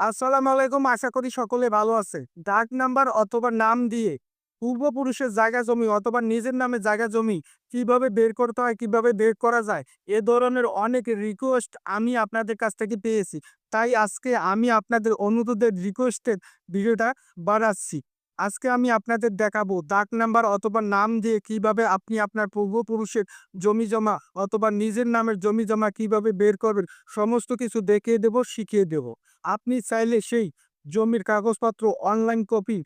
আসসালামু আলাইকুম, আশা করি সকলে ভালো আছে। ডাক নাম্বার অথবা নাম দিয়ে পূর্বপুরুষের জায়গা জমি অথবা নিজের নামে জায়গা জমি কীভাবে বের করতে হয়, কীভাবে বের করা যায়, এ ধরনের অনেক রিকোয়েস্ট আমি আপনাদের কাছ থেকে পেয়েছি। তাই আজকে আমি আপনাদের অনুরোধের রিকোয়েস্টের ভিডিওটা বানাচ্ছি আজকে আমি আপনাদের দেখাবো ডাক নাম্বার অথবা নাম দিয়ে কীভাবে আপনি আপনার পূর্বপুরুষের জমি জমা অথবা নিজের নামের জমি জমা কীভাবে বের করবেন, সমস্ত কিছু দেখিয়ে দেব, শিখিয়ে দেব। আপনি চাইলে সেই জমির কাগজপত্র অনলাইন কপি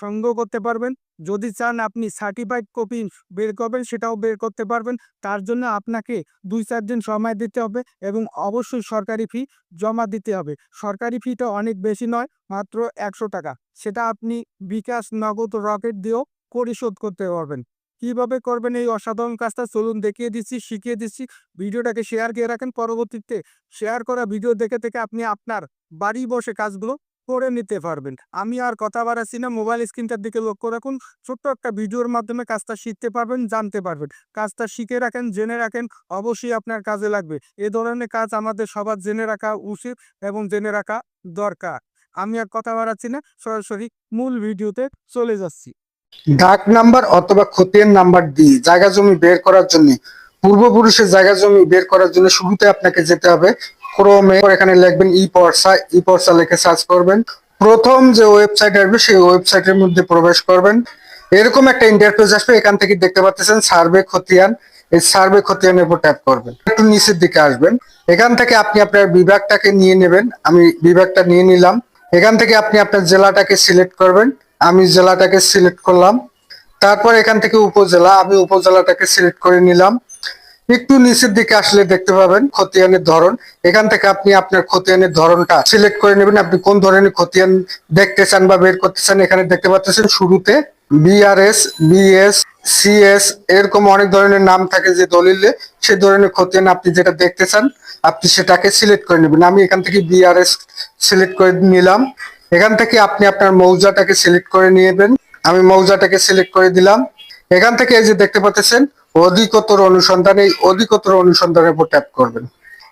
সংগ্রহ করতে পারবেন। যদি চান আপনি সার্টিফাইড কপি বের করবেন, সেটাও বের করতে পারবেন। তার জন্য আপনাকে দুই চার দিন সময় দিতে হবে এবং অবশ্যই সরকারি ফি জমা দিতে হবে। সরকারি ফিটা অনেক বেশি নয়, মাত্র একশো টাকা। সেটা আপনি বিকাশ নগদ রকেট দিয়েও পরিশোধ করতে পারবেন। কীভাবে করবেন এই অসাধারণ কাজটা চলুন দেখিয়ে দিচ্ছি, শিখিয়ে দিচ্ছি। ভিডিওটাকে শেয়ার করে রাখেন। পরবর্তীতে শেয়ার করা ভিডিও দেখে থেকে আপনি আপনার বাড়ি বসে কাজগুলো করে নিতে পারবেন। আমি আর কথা বাড়াচ্ছি না। মোবাইল স্ক্রিনটার দিকে লক্ষ্য রাখুন। ছোট্ট একটা ভিডিওর মাধ্যমে কাজটা শিখতে পারবেন, জানতে পারবেন। কাজটা শিখে রাখেন, জেনে রাখেন, অবশ্যই আপনার কাজে লাগবে। এ ধরনের কাজ আমাদের সবার জেনে রাখা উচিত এবং জেনে রাখা দরকার। আমি আর কথা বাড়াচ্ছি না, সরাসরি মূল ভিডিওতে চলে যাচ্ছি। ডাক নাম্বার অথবা খতিয়ান নাম্বার দিয়ে জায়গা জমি বের করার জন্য। পূর্বপুরুষের জায়গা জমি বের করার জন্য শুরুতে আপনাকে যেতে হবে। ক্রোমে এখানে লিখবেন ই পর্সা ই পর্সা লিখে সার্চ করবেন। প্রথম যে ওয়েবসাইট আসবে, সেই ওয়েবসাইটের মধ্যে প্রবেশ করবেন। এরকম একটা ইন্টারফেস আসবে, এখান থেকে দেখতে পাচ্ছেন সার্ভে খতিয়ান এই সার্ভে খতিয়ানের উপর ট্যাপ করবেন। একটু নিচের দিকে আসবেন। এখান থেকে আপনি আপনার বিভাগটাকে নিয়ে নেবেন। আমি বিভাগটা নিয়ে নিলাম। এখান থেকে আপনি আপনার জেলাটাকে সিলেক্ট করবেন। আমি জেলাটাকে সিলেক্ট করলাম। তারপর এখান থেকে উপজেলা, আমি উপজেলাটাকে সিলেক্ট করে নিলাম। একটু নিচের দিকে আসলে দেখতে পাবেন খতিয়ানের ধরন। এখান থেকে আপনি আপনার খতিয়ানের ধরনটা সিলেক্ট করে নেবেন। আপনি কোন ধরনের খতিয়ান দেখতে চান বা বের করতে চান এখানে দেখতে পাচ্ছেন শুরুতে বিআরএস বিএস সিএস এরকম অনেক ধরনের নাম থাকে যে দলিলে। সে ধরনের খতিয়ান আপনি যেটা দেখতে চান, আপনি সেটাকে সিলেক্ট করে নেবেন। আমি এখান থেকে বিআরএস সিলেক্ট করে নিলাম। এখান থেকে আপনি আপনার মৌজাটাকে সিলেক্ট করে নেবেন। আমি মৌজাটাকে সিলেক্ট করে দিলাম। এখান থেকে এই যে দেখতে পাচ্ছেন অধিকতর অনুসন্ধান, অধিকতর অনুসন্ধানের উপর ট্যাপ করবেন।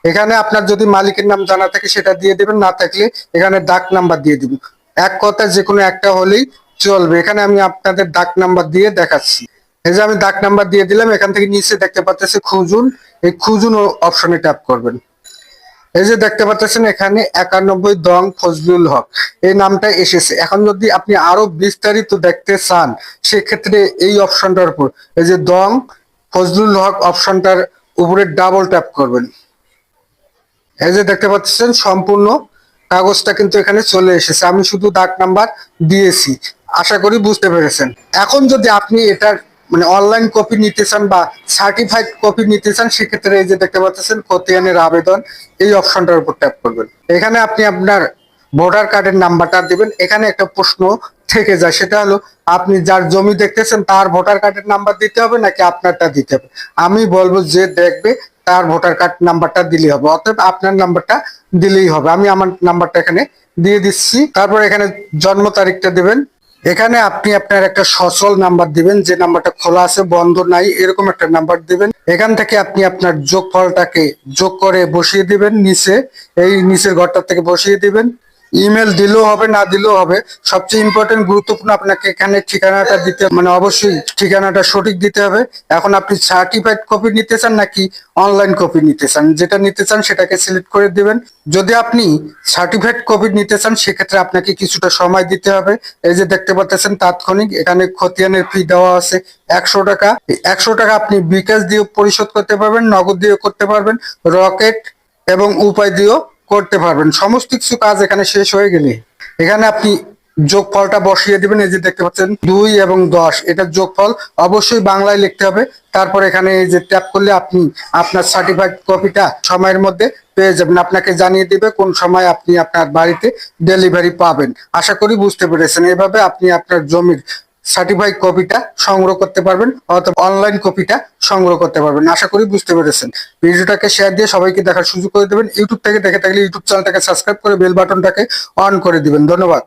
এখানে আপনার যদি মালিকের নাম জানা থাকে, সেটা দিয়ে দেবেন। না থাকলে এখানে ডাক নাম্বার দিয়ে দিবেন এক কথা যে কোনো একটা হলেই চলবে। এখানে আমি আপনাদের ডাক নাম্বার দিয়ে দেখাচ্ছি। এই যে আমি ডাক নাম্বার দিয়ে দিলাম, এখান থেকে নিচে দেখতে পাচ্ছেন খুঁজুন। এই খুঁজুন অপশনে ট্যাপ করবেন। এই যে দেখতে পাচ্ছেন এখানে একানব্বই দং ফজলুল হক। এই নামটা এসেছে। এখন যদি আপনি আরও বিস্তারিত দেখতে চান, সেক্ষেত্রে এই অপশনটার উপর, এই যে দং ফজলুল হক অপশনটার উপরে ডাবল ট্যাপ করবেন। এই যে দেখতে পাচ্ছেন, সম্পূর্ণ কাগজটা কিন্তু এখানে চলে এসেছে। আমি শুধু দাগ নাম্বার দিয়েছি। আশা করি বুঝতে পেরেছেন। এখন যদি আপনি এটার মানে অনলাইন কপি নিতে চান বা সার্টিফাইড কপি নিতে চান, সেক্ষেত্রে এই যে দেখতে পাচ্ছেন, খতিয়ানের আবেদন এই অপশনটার উপর ট্যাপ করবেন। এখানে আপনি আপনার ভোটার কার্ডের নাম্বারটা দিবেন। এখানে একটা প্রশ্ন থেকে যায়, সেটা হলো আপনি যার জমি দেখতেছেন, তার ভোটার কার্ডের নাম্বার দিতে হবে নাকি আপনারটা দিতে হবে? আমি বলব যে দেখবে তার ভোটার কার্ড নাম্বারটা দিলেই হবে, অতএব আপনার নাম্বারটা দিলেই হবে। আমি আমার নাম্বারটা এখানে দিয়ে দিচ্ছি। তারপর এখানে জন্ম তারিখটা দিবেন। এখানে আপনি আপনার একটা সচল নাম্বার দিবেন, যে নাম্বারটা খোলা আছে, বন্ধ নাই, এরকম একটা নাম্বার দিবেন। এখান থেকে আপনি আপনার যোগফলটাকে যোগ করে বসিয়ে দিবেন, নিচে, এই নিচের ঘরটা থেকে বসিয়ে দিবেন। ইমেল দিলেও হবে, না দিলেও হবে। সবচেয়ে ইম্পর্টেন্ট গুরুত্বপূর্ণ আপনাকে এখানে ঠিকানাটা দিতে মানে অবশ্যই ঠিকানাটা সঠিক দিতে হবে। এখন আপনি সার্টিফাইড কপি নিতে চান নাকি অনলাইন কপি নিতে চান? যেটা নিতে চান সেটাকে সিলেক্ট করে দিবেন। যদি আপনি সার্টিফাইড কপি নিতে চান, সেক্ষেত্রে আপনাকে কিছুটা সময় দিতে হবে। এই যে দেখতে পাচ্ছেন তাৎক্ষণিক, এখানে খতিয়ানের ফি দেওয়া আছে একশো টাকা। একশো টাকা আপনি বিকাশ দিয়ে পরিশোধ করতে পারবেন, নগদ দিয়ে করতে পারবেন। রকেট এবং উপায় দিয়েও করতে পারবেন। সমস্ত কিছু কাজ এখানে শেষ হয়ে গেলে এখানে আপনি যোগফলটা বসিয়ে দিবেন, এই যে দেখতে পাচ্ছেন, দুই এবং দশ, এটা যোগফল। অবশ্যই বাংলায় লিখতে হবে। তারপর এখানে এই যে ট্যাপ করলে আপনি আপনার সার্টিফাইড কপিটা সময়ের মধ্যে পেয়ে যাবেন। আপনাকে জানিয়ে দিবে কোন সময় আপনি আপনার বাড়িতে ডেলিভারি পাবেন। আশা করি বুঝতে পেরেছেন। এভাবে আপনি আপনার জমির সার্টিফাইড কপিটা সংগ্রহ করতে পারবেন অথবা অনলাইন কপিটা সংগ্রহ করতে পারবেন। আশা করি বুঝতে পেরেছেন। ভিডিওটাকে শেয়ার দিয়ে সবাইকে দেখার সুযোগ করে দেবেন। ইউটিউব থেকে দেখে থাকলে ইউটিউব চ্যানেলটাকে সাবস্ক্রাইব করে বেল বাটনটাকে অন করে দিবেন। ধন্যবাদ।